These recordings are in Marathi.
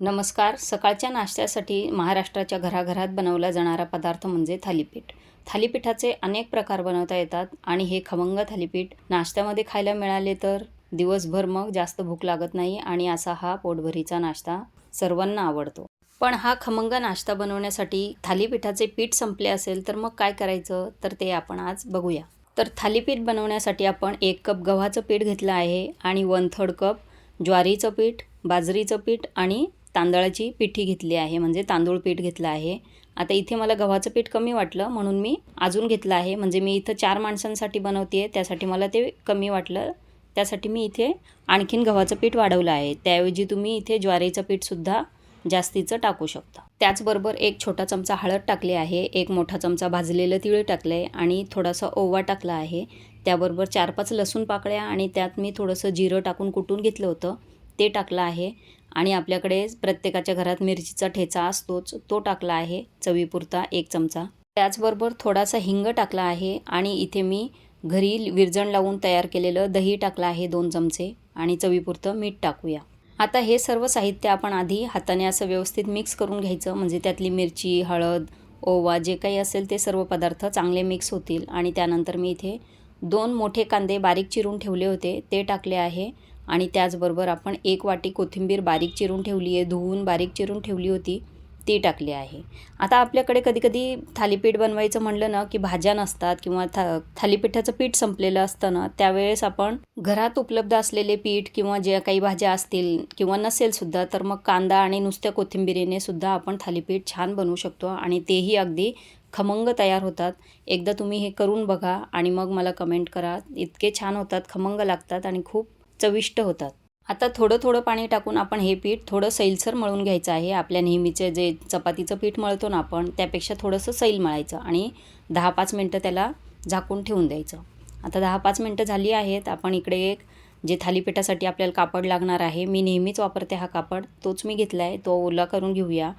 नमस्कार. सकाळच्या नाश्त्यासाठी महाराष्ट्राच्या घराघरात बनवला जाणारा पदार्थ म्हणजे थालीपीठ. थालीपीठाचे अनेक प्रकार बनवता येतात आणि हे खमंग थालीपीठ नाश्त्यामध्ये खायला मिळाले तर? दिवसभर मग जास्त भूक लागत नाही आणि असा हा पोटभरीचा नाश्ता सर्वांना आवडतो. पण हा खमंग नाश्ता बनवण्यासाठी थालीपीठाचे पीठ संपले असेल तर मग काय करायचं? तर ते आपण आज बघूया. तर थालीपीठ बनवण्यासाठी आपण एक कप गव्हाचं पीठ घेतलं आहे आणि वन थर्ड कप ज्वारीचं पीठ बाजरीचं पीठ आणि तांदळाची पिठी घेतली आहे म्हणजे तांदूळ पीठ घेतलं आहे. आता इथे मला गव्हाचं पीठ कमी वाटलं म्हणून मी अजून घेतलं आहे. म्हणजे मी इथं चार माणसांसाठी बनवते आहे त्यासाठी मला ते कमी वाटलं. त्यासाठी मी इथे आणखीन गव्हाचं पीठ वाढवलं आहे. त्याऐवजी तुम्ही इथे ज्वारीचं पीठसुद्धा जास्तीचं टाकू शकता. त्याचबरोबर एक छोटा चमचा हळद टाकली आहे एक मोठा चमचा भाजलेलं तिळ टाकलं आहे आणि थोडासा ओवा टाकला आहे. त्याबरोबर चार पाच लसूण पाकळ्या आणि त्यात मी थोडंसं जिरं टाकून कुटून घेतलं होतं ते टाकलं आहे. आणि आपल्याकडे प्रत्येकाच्या घरात मिरचीचा ठेचा असतोच तो टाकला आहे चवीपुरता एक चमचा. त्याचबरोबर थोडासा हिंग टाकला आहे आणि इथे मी घरी विरजण लावून तयार केलेलं दही टाकलं आहे दोन चमचे आणि चवीपुरतं मीठ टाकूया. आता हे सर्व साहित्य आपण आधी हाताने असं व्यवस्थित मिक्स करून घ्यायचं म्हणजे त्यातली मिरची हळद ओवा जे काही असेल ते सर्व पदार्थ चांगले मिक्स होतील. आणि त्यानंतर मी इथे दोन मोठे कांदे बारीक चिरून ठेवले होते ते टाकले आहे. आणि त्याचबरोबर आपण एक वाटी कोथिंबीर बारीक चिरून ठेवली आहे धुवून बारीक चिरून ठेवली होती ती टाकली आहे. आता आपल्याकडे कधीकधी थालीपीठ बनवायचं म्हणलं ना की भाज्या नसतात किंवा था थालीपीठाचं पीठ संपलेलं असतं ना त्यावेळेस आपण घरात उपलब्ध असलेले पीठ किंवा ज्या काही भाज्या असतील किंवा नसेलसुद्धा तर मग कांदा आणि नुसत्या कोथिंबिरीने सुद्धा आपण थालीपीठ छान बनवू शकतो आणि तेही अगदी खमंग तयार होतात. एकदा तुम्ही हे करून बघा आणि मग मला कमेंट करा. इतके छान होतात खमंग लागतात आणि खूप चविष्ट होतात. आता थोडं थोडं पाणी टाकून आपण हे पीठ थोडं सैलसर मळून घ्यायचं आहे. आपल्या नेहमीचे जे चपातीचं पीठ मळतो ना आपण त्यापेक्षा थोडंसं सैल मळायचं आणि दहा पाच मिनटं त्याला झाकून ठेवून द्यायचं. आता दहा पाच मिनटं झाली आहेत. आपण इकडे एक जे थालीपीठासाठी आपल्याला कापड लागणार आहे मी नेहमीच वापरते हा कापड. तोच मी घेतला आहे तो ओला करून घेऊया.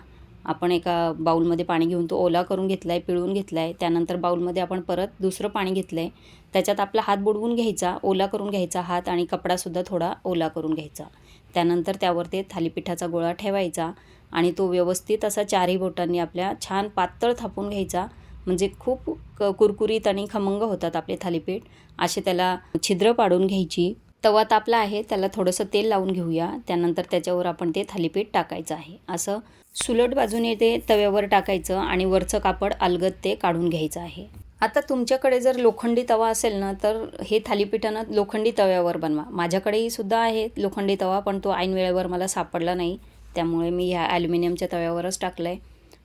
आपण एका बाऊलमध्ये पाणी घेऊन तो ओला करून घेतला आहे पिळून घेतला आहे त्यानंतर बाऊलमध्ये आपण परत दुसरं पाणी घेतलं आहे त्याच्यात आपला हात बुडवून घ्यायचा ओला करून घ्यायचा हात आणि कपडासुद्धा थोडा ओला करून घ्यायचा. त्यानंतर त्यावर ते थालीपीठाचा गोळा ठेवायचा आणि तो व्यवस्थित असा चारही बोटांनी आपल्या छान पातळ थापून घ्यायचा. म्हणजे खूप क कुरकुरीत आणि खमंग होतात आपले थालीपीठ. असे त्याला छिद्र पाडून घ्यायची. तवा तापला आहे त्याला थोडंसं तेल लावून घेऊया. त्यानंतर त्याच्यावर आपण ते थालीपीठ टाकायचं आहे. असं सुलट बाजूने ते तव्यावर टाकायचं आणि वरचं कापड अलगद ते काढून घ्यायचं आहे. आता तुमच्याकडे जर लोखंडी तवा असेल ना तर हे थालीपीठानं लोखंडी तव्यावर बनवा. माझ्याकडेही सुद्धा आहे लोखंडी तवा पण तो ऐन वेळेवर मला सापडला नाही. त्यामुळे मी ह्या ॲल्युमिनियमच्या तव्यावरच टाकलं आहे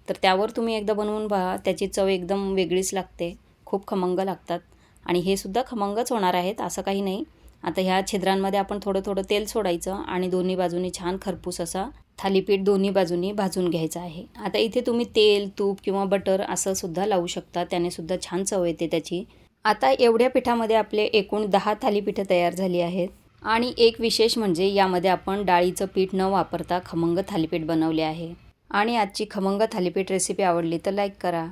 तर त्यावर तुम्ही एकदा बनवून पहा. त्याची चव एकदम वेगळीच लागते. खूप खमंग लागतात. आणि हे सुद्धा खमंगच होणार आहेत असं काही नाही. आता ह्या छिद्रांमध्ये आपण थोडं थोडं तेल सोडायचं आणि दोन्ही बाजूनी छान खरपूस असा थालीपीठ दोन्ही बाजूनी भाजून घ्यायचं आहे. आता इथे तुम्ही तेल तूप किंवा बटर असं सुद्धा लावू शकता. त्याने सुद्धा छान चव येते त्याची. आता एवढ्या पिठामध्ये आपले एकूण दहा थालीपीठं तयार झाली आहेत. आणि एक विशेष म्हणजे यामध्ये आपण डाळीचं पीठ न वापरता खमंग थालीपीठ बनवले आहे. आणि आजची खमंग थालीपीठ रेसिपी आवडली तर लाईक करा.